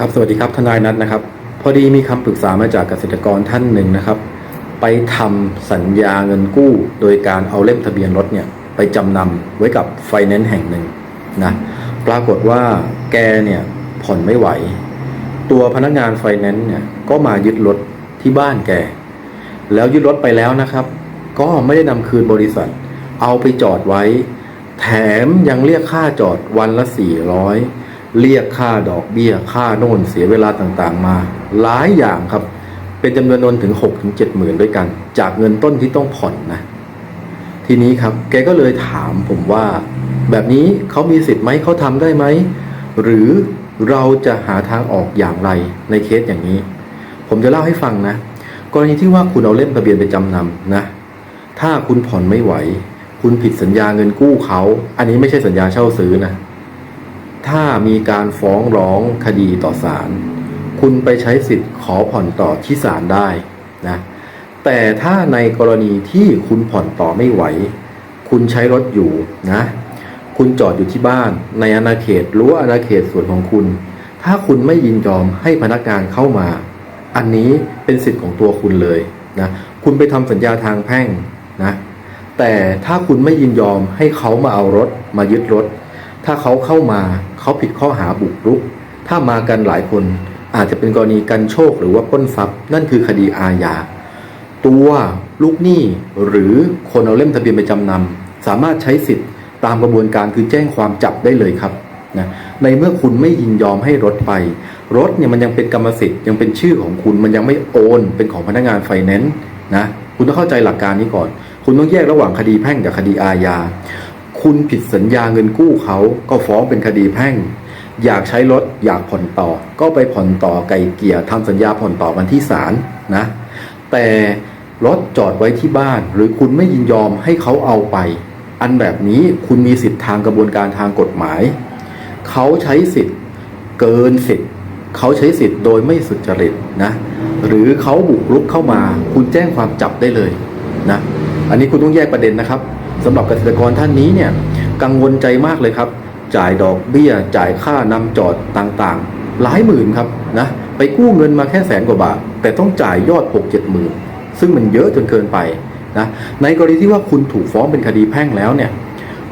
ครับสวัสดีครับทนายนัทนะครับ พอดีมีคำปรึกษามาจากเกษตรกรท่านหนึ่งนะครับ ไปทำสัญญาเงินกู้ โดยการเอาเล่มทะเบียนรถเนี่ยไปจำนำไว้กับไฟแนนซ์แห่งหนึ่งนะปรากฏว่าแกเนี่ยผ่อนไม่ไหว ตัวพนักงานไฟแนนซ์เนี่ยก็มายึดรถที่บ้านแก แล้วยึดรถไปแล้วนะครับ ก็ไม่ได้นำคืนบริษัท เอาไปจอดไว้ แถมยังเรียกค่าจอดวันละ400 เรียกค่าดอกเบี้ย ค่าโน่นเสียเวลาต่างๆ มา หลายอย่างครับ เป็นจำนวนเงินถึง6ถึง7หมื่นด้วยกัน จากเงินต้นที่ต้องผ่อนนะ ทีนี้ครับ แกก็เลยถามผมว่า แบบนี้เขามีสิทธิ์ไหมเขาทำได้ไหม หรือเราจะหาทางออกอย่างไรในเคสอย่างนี้ ผมจะเล่าให้ฟังนะ กรณีที่ว่าคุณเอาเล่มทะเบียนไปจำนำนะ ถ้าคุณผ่อนไม่ไหว คุณผิดสัญญาเงินกู้เขา อันนี้ไม่ใช่สัญญาเช่าซื้อนะ ถ้ามีการฟ้องร้องคดีต่อศาลคุณไปใช้สิทธิ์ขอผ่อนต่อที่ศาลได้นะแต่ถ้าในกรณีที่คุณผ่อนต่อไม่ไหว คุณใช้รถอยู่นะคุณจอดอยู่ที่บ้าน ในอาณาเขตรั้วอาณาเขตส่วนของคุณ ถ้าคุณไม่ยินยอมให้พนักงานเข้ามา อันนี้เป็นสิทธิ์ของตัวคุณเลยนะคุณไปทำสัญญาทางแพ่งนะแต่ถ้าคุณไม่ยินยอมให้เขามาเอารถมายึดรถ ถ้าเขาเข้ามาเขาผิดข้อหาบุกรุก ถ้ามากันหลายคนอาจจะเป็นกรณีกันโชคหรือว่าป้นทรัพย์ นั่นคือคดีอาญา ตัวลูกหนี้หรือคนเอาเล่มทะเบียนไปจำนำสามารถใช้สิทธิ์ตามกระบวนการคือแจ้งความจับได้เลยครับนะในเมื่อคุณไม่ยินยอมให้รถไป รถเนี่ยมันยังเป็นกรรมสิทธิ์ยังเป็นชื่อของคุณมันยังไม่โอนเป็นของพนักงานไฟแนนซ์นะคุณต้องเข้าใจหลักการนี้ก่อน คุณต้องแยกระหว่างคดีแพ่งกับคดีอาญา คุณผิดสัญญาเงินกู้เขาก็ฟ้องเป็นคดีแพ่ง อยากใช้รถอยากผ่อนต่อ ก็ไปผ่อนต่อไกลเกลี่ยทำสัญญาผ่อนต่อกันที่ศาลนะ แต่รถจอดไว้ที่บ้าน หรือคุณไม่ยินยอมให้เขาเอาไป อันแบบนี้คุณมีสิทธิ์ทางกระบวนการทางกฎหมาย เขาใช้สิทธิ์เกินสิทธิ์เขาใช้สิทธิ์โดยไม่สุจริตนะ หรือเขาบุกรุกเข้ามา คุณแจ้งความจับได้เลยนะ อันนี้คุณต้องแยกประเด็นนะครับ สำหรับเกษตรกรท่านนี้เนี่ยกังวลใจมากเลยครับ จ่ายดอกเบี้ย จ่ายค่านำจอดต่างๆ หลายหมื่นครับนะไปกู้เงินมาแค่แสนกว่าบาท แต่ต้องจ่ายยอด6 7หมื่นซึ่งมันเยอะจนเกินไปนะในกรณีที่ว่าคุณถูกฟ้องเป็นคดีแพ่งแล้วเนี่ย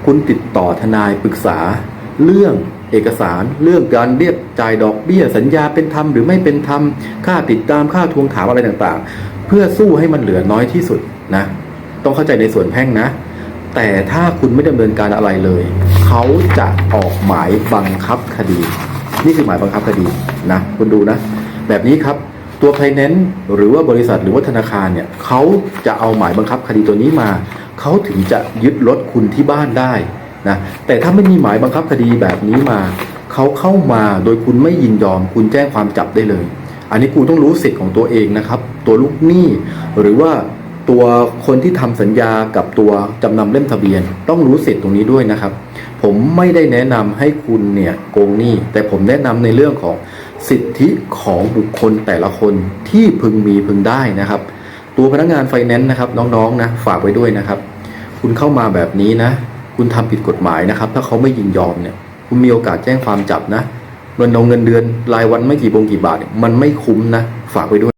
คุณติดต่อทนายปรึกษา เรื่องเอกสาร เรื่องการเรียกจ่ายดอกเบี้ย สัญญาเป็นธรรมหรือไม่เป็นธรรมค่าติดตามค่าทวงถามอะไรต่างๆ เพื่อสู้ให้มันเหลือน้อยที่สุดนะต้องเข้าใจในส่วนแพ่งนะ แต่ถ้าคุณไม่ดำเนินการอะไรเลย เขาจะออกหมายบังคับคดี นี่คือหมายบังคับคดีนะคุณดูนะ แบบนี้ครับตัวไฟแนนซ์หรือว่าบริษัทหรือว่าธนาคารเนี่ยเขาจะเอาหมายบังคับคดีตัวนี้มา เขาถึงจะยึดรถคุณที่บ้านได้นะแต่ถ้าไม่มีหมายบังคับคดีแบบนี้มา เขาเข้ามาโดยคุณไม่ยินยอม คุณแจ้งความจับได้เลย อันนี้กูต้องรู้สิทธิ์ของตัวเองนะครับ ตัวลูกหนี้หรือว่า ตัวคนที่ทำสัญญากับตัวจำนำเล่มทะเบียน ต้องรู้สิทธิ์ตรงนี้ด้วยนะครับ ผมไม่ได้แนะนำให้คุณเนี่ยโกงหนี้ แต่ผมแนะนำในเรื่องของสิทธิของบุคคลแต่ละคนที่พึงมีพึงได้นะครับ ตัวพนักงานไฟแนนซ์นะครับน้องๆนะฝากไว้ด้วยนะครับ คุณเข้ามาแบบนี้นะ คุณทำผิดกฎหมายนะครับ ถ้าเขาไม่ยินยอมเนี่ยคุณมีโอกาสแจ้งความจับนะเงินเอาเงินเดือนรายวันไม่กี่บงกี่บาท มันไม่คุ้มนะฝากไว้ด้วย